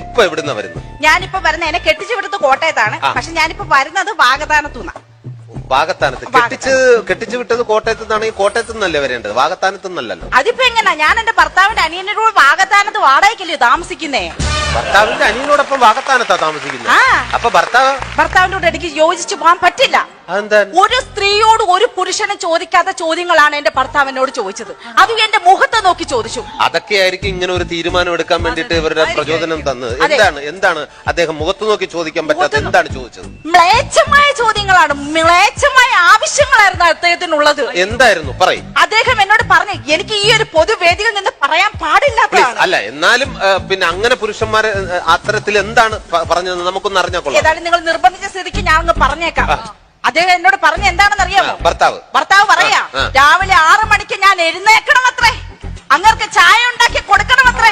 ഇപ്പൊ എവിടുന്ന വരുന്നത്? ഞാനിപ്പോ വരുന്ന എന്നെ കെട്ടിച്ചു വിടുന്നത് കോട്ടയത്താണ്. പക്ഷെ ഞാനിപ്പോ വരുന്നത് വാഗതാനത്തുനിന്നാ വാഗത്താനത്ത്. കെട്ടിച്ച് കെട്ടിച്ചു വിട്ടത് കോട്ടയത്ത് നിന്നാണെങ്കിൽ കോട്ടയത്ത് നിന്നല്ലേ വരേണ്ടത്? വാഗത്താനത്ത് നിന്നല്ലല്ലോ അതിപ്പോ എങ്ങനാ? ഞാൻ എന്റെ ഭർത്താവിന്റെ അനിയന്റെ കൂടെ വാഗതാനത്ത് വാടകയ്ക്കല്ലേ താമസിക്കുന്നേ? ഭർത്താവിന്റെ അനിയനോടൊപ്പം വാഗത്താനത്താ താമസിക്കുന്നത്. അപ്പൊ ഭർത്താവ്? ഭർത്താവിന്റെ കൂടെ എനിക്ക് യോജിച്ചു പോകാൻ പറ്റില്ല. ഒരു സ്ത്രീയോട് ഒരു പുരുഷനെ ചോദിക്കാത്ത ചോദ്യങ്ങളാണ് എന്റെ ഭർത്താവ് എന്നോട് ചോദിച്ചത്. അത് എന്റെ മുഖത്ത് നോക്കി ചോദിച്ചു. അതൊക്കെ ആയിരിക്കും ഇങ്ങനെ ഒരു തീരുമാനം എടുക്കാൻ വേണ്ടിട്ട് ഇവരുടെ പ്രചോദനം. തന്നത്. എന്താണ് എന്താണ് അദ്ദേഹം മുഖത്ത് നോക്കി ചോദിക്കാൻ പറ്റാത്ത എന്താണ് ചോദിച്ചത്? മ്ലേച്ഛമായ ചോദ്യങ്ങളാണ്. മ്ലേച്ഛമായ ആവശ്യങ്ങളായിരുന്നു അദ്ദേഹത്തിനുള്ളത്. എന്തായിരുന്നു? പറയും. അദ്ദേഹം എന്നോട് പറഞ്ഞു എനിക്ക് ഈ ഒരു പൊതുവേദിയിൽ നിന്ന് പറയാൻ പാടില്ലാത്തതാണ്. അല്ല എന്നാലും പിന്നെ അങ്ങനെ പുരുഷന്മാരെ അത്തരത്തിൽ എന്താണ് പറഞ്ഞത് നമുക്കൊന്ന് അറിഞ്ഞാൽ കൊള്ളാം. ഏതായാലും നിങ്ങൾ നിർബന്ധിച്ച സ്ഥിതിക്ക് ഞാൻ അങ്ങ് പറഞ്ഞേക്കാം അദ്ദേഹം എന്നോട് പറഞ്ഞ എന്താണെന്ന് അറിയാമോ ഭർത്താവ്. ഭർത്താവ് പറയാ. രാവിലെ ആറു മണിക്ക് ഞാൻ എഴുന്നേക്കണം അത്രേ അങ്ങർക്ക് ചായ ഉണ്ടാക്കി കൊടുക്കണം അത്രേ